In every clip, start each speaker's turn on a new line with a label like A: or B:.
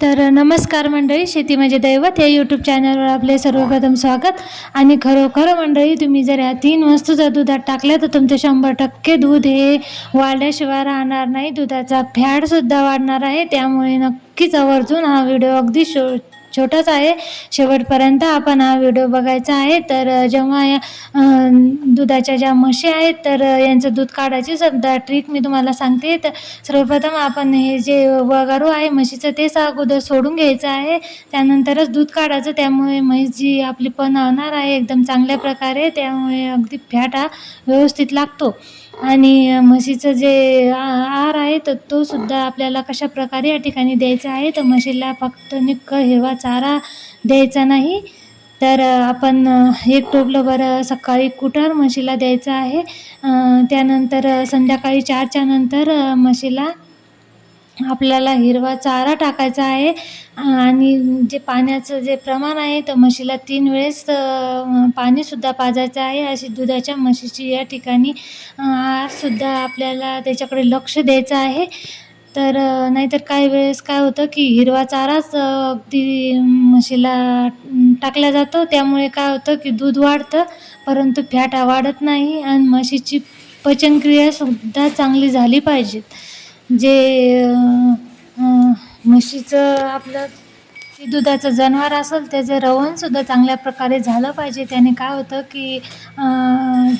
A: तर नमस्कार मंडळी शेती म्हणजे दैवत या यूट्यूब चॅनलवर आपले सर्वप्रथम स्वागत. आणि खरोखर मंडळी तुम्ही जर या तीन वस्तू जर दुधात टाकल्या तर तुमचं शंभर टक्के दूध हे वाढल्याशिवाय राहणार नाही. दुधाचा फॅटसुद्धा वाढणार आहे. त्यामुळे नक्कीच आवर्जून हा व्हिडिओ अगदी शो छोटाच आहे. शेवटपर्यंत आपण हा व्हिडिओ बघायचा आहे. तर जेव्हा या दुधाच्या ज्या म्हशी आहेत तर यांचं दूध काढायची सुद्धा ट्रिक मी तुम्हाला सांगते. तर सर्वप्रथम आपण हे जे वगारू आहे म्हशीचं तेच अगोदर सोडून घ्यायचं आहे. त्यानंतरच दूध काढायचं. त्यामुळे म्हैस जी आपली पणवणार आहे एकदम चांगल्या प्रकारे त्यामुळे अगदी फॅट हा व्यवस्थित लागतो. आणि म्हशीचं जे आ- आहार आहे तर तो सुद्धा आपल्याला कशा प्रकारे या ठिकाणी द्यायचा आहे? तर म्हशीला फक्त निक्क हिरवा चारा द्यायचा नाही. तर आपण एक टोपलं बरं सकाळी कुटार म्हशीला द्यायचं आहे. त्यानंतर संध्याकाळी चारच्या नंतर म्हशीला आपल्याला हिरवा चारा टाकायचा आहे. आणि जे पाण्याचं जे प्रमाण आहे तर म्हशीला तीन वेळेस पाणीसुद्धा पाजायचं आहे. अशी दुधाच्या म्हशीची या ठिकाणी अ, आहारसुद्धा आपल्याला त्याच्याकडे लक्ष द्यायचं आहे. तर नाहीतर काही वेळेस काय होतं की हिरवा चाराच अगदी म्हशीला टाकला जातो. त्यामुळे काय होतं की दूध वाढतं परंतु फॅट वाढत नाही. आणि म्हशीची पचनक्रियासुद्धा चांगली झाली पाहिजेत जे म्हशीचं आपलं जे दुधाचं जनावर असेल त्याचं रवणसुद्धा चांगल्या प्रकारे झालं पाहिजे. त्याने काय होतं की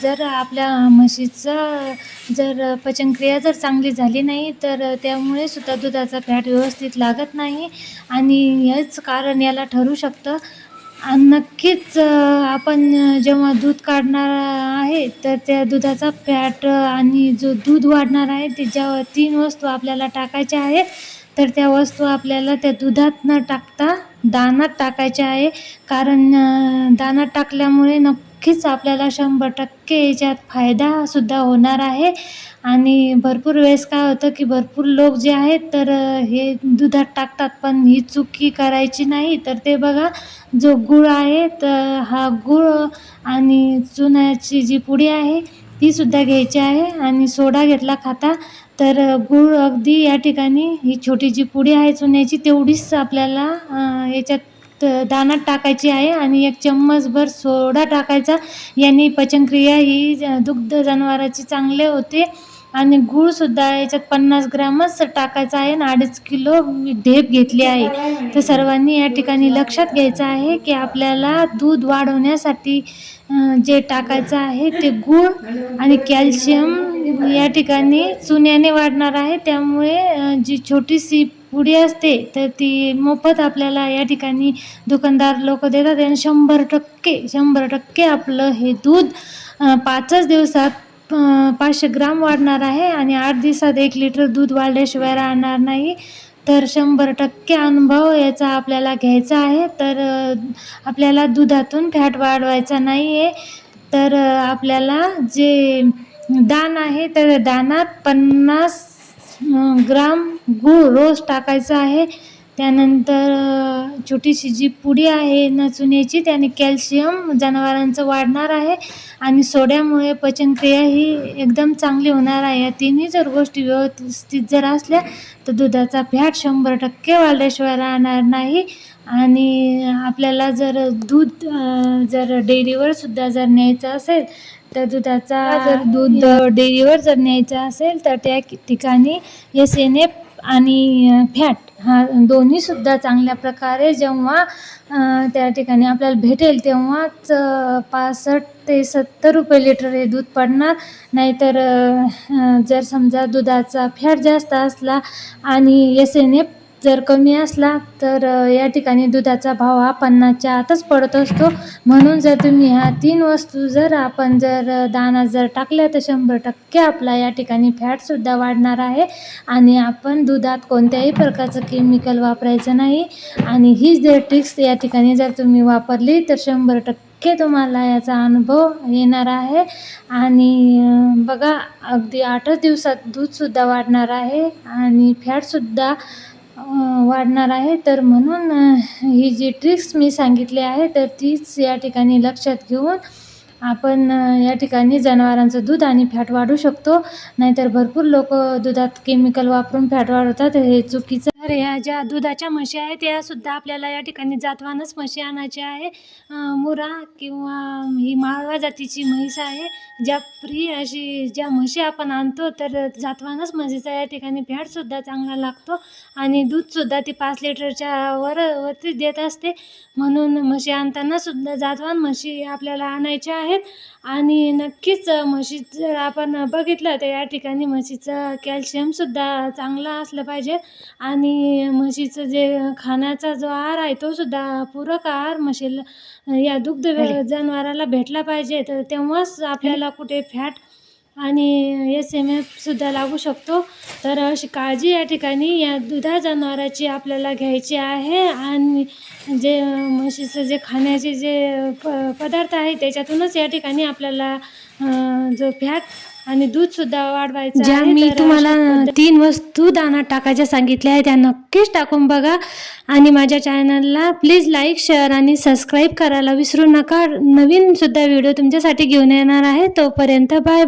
A: जर आपल्या म्हशीचं जर पचनक्रिया जर चांगली झाली नाही तर त्यामुळे सुद्धा दुधाचा फॅट व्यवस्थित लागत नाही. आणि हेच कारण याला ठरू शकतं. नक्कीच आपण जेव्हा दूध काढणार आहे तर त्या दुधाचा फॅट आणि जो दूध वाढणार आहे त्याच्यावर तीन वस्तू आपल्याला टाकायच्या आहे. तर त्या वस्तू आपल्याला त्या दुधात न टाकता दानात टाकायच्या आहे. कारण दानात टाकल्यामुळे नक्कीच आपल्याला शंभर टक्के याच्यात फायदासुद्धा होणार आहे. आणि भरपूर वेळेस काय होतं की भरपूर लोक जे आहेत तर हे दुधात टाकतात पण ही चुकी करायची नाही. तर ते बघा जो गूळ आहे तर हा गूळ आणि चुन्याची जी पुडी आहे ती सुद्धा घ्यायची आहे आणि सोडा घेतला खाता तर गूळ अगदी या ठिकाणी ही छोटी जी पुडी आहे चुन्याची तेवढीच आपल्याला याच्यात याच्यात दानात टाकायची आहे आणि एक चम्मचभर सोडा टाकायचा. याने पचनक्रिया ही दुग्ध जनावराची चांगले होते. आणि गूळसुद्धा याच्यात पन्नास ग्रामच टाकायचा आहे आणि अडीच किलो ढेप घेतली आहे. तर सर्वांनी या ठिकाणी लक्षात घ्यायचं आहे की आपल्याला दूध वाढवण्यासाठी जे टाकायचं आहे ते गूळ आणि कॅल्शियम या ठिकाणी चुन्याने वाढणार आहे. त्यामुळे जी छोटीशी उडी असते तर ती मोफत आपल्याला या ठिकाणी दुकानदार लोक देतात आणि शंभर टक्के शंभर टक्के आपलं हे दूध पाचच दिवसात पाचशे ग्राम वाढणार आहे आणि आठ दिवसात एक लिटर दूध वाढल्याशिवाय राहणार नाही. तर शंभर टक्के अनुभव याचा आपल्याला घ्यायचा आहे. तर आपल्याला दुधातून फॅट वाढवायचा नाही आहे तर आपल्याला जे दान आहे तर दानात पन्नास ग्राम गूळ रोज टाकायचं आहे. त्यानंतर छोटीशी जी पुडी आहे न चुन्याची त्याने कॅल्शियम जनावरांचं वाढणार आहे आणि सोड्यामुळे पचनक्रिया ही एकदम चांगली होणार आहे. या तिन्ही जर गोष्टी व्यवस्थित जर असल्या तर दुधाचा फॅट शंभर टक्के वाढल्याशिवाय राहणार नाही. आणि आपल्याला जर दूध जर डेअरीवर सुद्धा जर न्यायचं असेल तर दुधाचा जर दूध डेअरीवर जर न्यायचं असेल तर त्या ठिकाणी एस एन एफ आणि फॅट हा दोन्हीसुद्धा चांगल्या प्रकारे जेव्हा त्या ठिकाणी आपल्याला भेटेल तेव्हाच पासष्ट ते सत्तर रुपये लिटर हे दूध पडणार. नाहीतर जर समजा दुधाचा फॅट जास्त असला आणि एस एन एफ जर कमी असला तर या ठिकाणी दुधाचा भाव हा पन्नासच्या आतच पडत असतो. म्हणून जर तुम्ही ह्या तीन वस्तू जर आपण जर दाना जर टाकल्या तर शंभर टक्के आपला या ठिकाणी फॅटसुद्धा वाढणार आहे. आणि आपण दुधात कोणत्याही प्रकारचं केमिकल वापरायचं नाही. आणि हीच जर ट्रिक्स या ठिकाणी जर तुम्ही वापरली तर शंभर टक्के तुम्हाला याचा अनुभव येणार आहे. आणि बघा अगदी आठच दिवसात दूधसुद्धा वाढणार आहे. आणि फॅटसुद्धा वाढणार आहे. तर म्हणून ही जी ट्रिक्स मी सांगितली आहे तर तीच या ठिकाणी लक्षात घेऊन आपण या ठिकाणी जनावरांचं दूध आणि फॅट वाढवू शकतो. नाहीतर भरपूर लोक दुधात केमिकल वापरून फॅट वाढवतात. हे चुकीचं तर ह्या ज्या दुधाच्या म्हशी आहेत त्या सुद्धा आपल्याला या ठिकाणी जातवानच म्हशी आणायच्या आहे मुरा किंवा ही माळवा जातीची म्हैस आहे ज्या फ्री अशी ज्या म्हशी आपण आणतो तर जातवानच म्हशीचा या ठिकाणी फॅटसुद्धा चांगला लागतो आणि दूधसुद्धा ती पाच लिटरच्या वर वरती देत असते. म्हणून म्हशी आणतानासुद्धा जातवान म्हशी आपल्याला आणायच्या आहेत. आणि नक्कीच म्हशी जर आपण बघितलं तर या ठिकाणी म्हशीचं कॅल्शियमसुद्धा चांगलं असलं पाहिजे. आणि म्हशीचं जे खाण्याचा जो आहार आहे तो सुद्धा पूरक आहार म्हशीला. या दुग्ध जनावराला भेटला पाहिजे तर तेव्हाच आपल्याला कुठे फॅट आणि एस एम एफसुद्धा लागू शकतो. तर अशी काळजी या ठिकाणी या दुधा जनावराची आपल्याला घ्यायची आहे आणि जे म्हशीचं जे खाण्याचे जे प पदार्थ आहे त्याच्यातूनच या ठिकाणी आपल्याला जो फॅट आणि दूधसुद्धा वाढवायचं
B: ज्या
A: आहे.
B: मी
A: तर
B: तुम्हाला
A: अशा पद्धत-
B: तीन वस्तू दाना टाकायच्या सांगितल्या आहे त्या नक्कीच टाकून बघा. आणि माझ्या चॅनलला प्लीज लाईक शेअर आणि सबस्क्राईब करायला विसरू नका. नवीन सुद्धा व्हिडिओ तुमच्यासाठी घेऊन येणार आहे. तोपर्यंत बाय बाय.